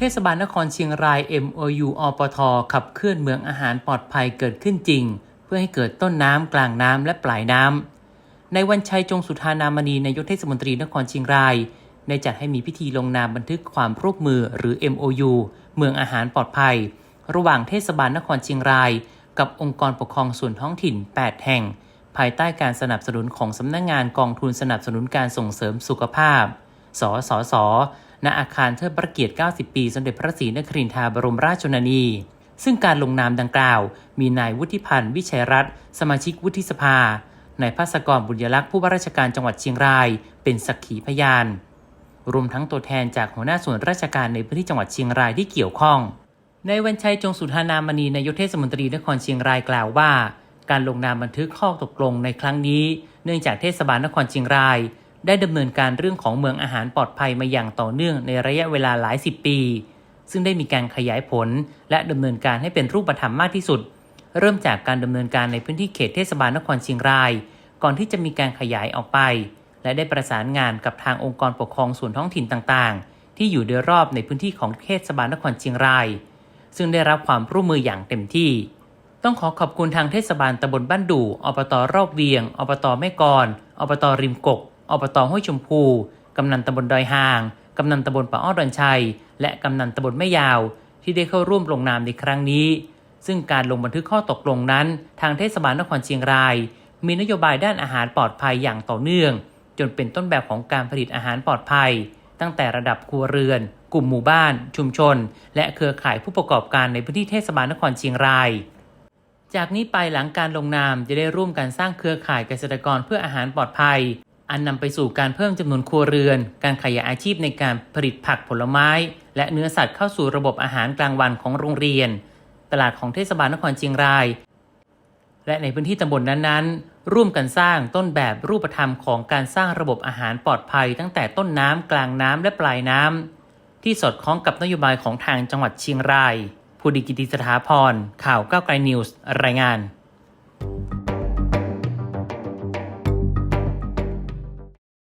เทศบาลนครเชียงราย MOU อปท ขับเคลื่อนเมืองอาหารปลอดภัยเกิดขึ้นจริง เพื่อให้เกิดต้นน้ำกลางน้ำและปลายน้ำในวันชัยจงสุธานามณีนายกเทศมนตรีนครเชียงรายได้จัดให้มีพิธีลงนามบันทึกความร่วมมือหรือ MOU เมืองอาหารปลอดภัย ระหว่างเทศบาลนครเชียงราย กับองค์กรปกครองส่วนท้องถิ่น 8 แห่ง ภายใต้การสนับสนุนของสำนักงงานกองทุนสนับสนุนการส่งเสริมสุขภาพ สสส ณอาคารเทิดพระเกียรติ 90 ปี สมเด็จพระศรีนครินทราบรมราชชนนี ซึ่งการลงนามดังกล่าว มีนายวุฒิพันธ์วิชัยรัตน์สมาชิกวุฒิสภานายภาสกรบุญยลักษณ์ผู้ว่าราชการจังหวัดเชียงราย เป็นสักขีพยาน รวมทั้งตัวแทนจากหัวหน้าส่วนราชการในพื้นที่จังหวัดเชียงรายที่เกี่ยวข้องในวันชัยจงสุธานามณีนายกเทศมนตรีนครเชียงรายกล่าวว่า การลงนามบันทึกข้อตกลงในครั้งนี้ เนื่องจากเทศบาลนครเชียงราย ได้ดำเนินการเรื่องของเมืองอาหารปลอดภัยมาอย่างต่อเนื่องในระยะเวลาหลายสิบปี ซึ่งได้มีการขยายผลและดำเนินการให้เป็นรูปธรรมมากที่สุด เริ่มจากการดำเนินการในพื้นที่เขตเทศบาลนครเชียงราย ก่อนที่จะมีการขยายออกไป และได้ประสานงานกับทางองค์กรปกครองส่วนท้องถิ่นต่างๆ ที่อยู่โดยรอบในพื้นที่ของเทศบาลนครเชียงราย ซึ่งได้รับความร่วมมืออย่างเต็มที่ ต้องขอขอบคุณทางเทศบาลตำบลบ้านดู่อบตรอบเวียงอบตแม่กลอบตริมกก อบตห้วยชมพู กำนันตำบลดอยหาง กำนันตำบลป่าอ้อดอนชัย และกำนันตำบลแม่ยาว ที่ได้เข้าร่วมลงนามในครั้งนี้ ซึ่งการลงบันทึกข้อตกลงนั้น ทางเทศบาลนครเชียงราย มีนโยบายด้านอาหารปลอดภัยอย่างต่อเนื่อง จนเป็นต้นแบบของการผลิตอาหารปลอดภัย ตั้งแต่ระดับครัวเรือน กลุ่มหมู่บ้าน ชุมชน และเครือข่ายผู้ประกอบการในพื้นที่เทศบาลนครเชียงรายจากนี้ไปหลังการลงนามจะได้ร่วมกันสร้างเครือข่ายเกษตรกรเพื่ออาหารปลอดภัย อันนำไปสู่การเพิ่มจำนวนครัวเรือน การขยายอาชีพในการผลิตผักผลไม้ และเนื้อสัตว์เข้าสู่ระบบอาหารกลางวันของโรงเรียน ตลาดของเทศบาลนครเชียงราย และในพื้นที่ตำบลนนั้นๆ ร่วมกันสร้างต้นแบบรูปธรรมของการสร้างระบบอาหารปลอดภัย ตั้งแต่ต้นน้ำกลางน้ำและปลายน้ำที่สอดคล้องกับนโยบายของทางจังหวัดเชียงรายผู้ดิกิติสถาพรข่าวก้าวไกลนิวส์รายงาน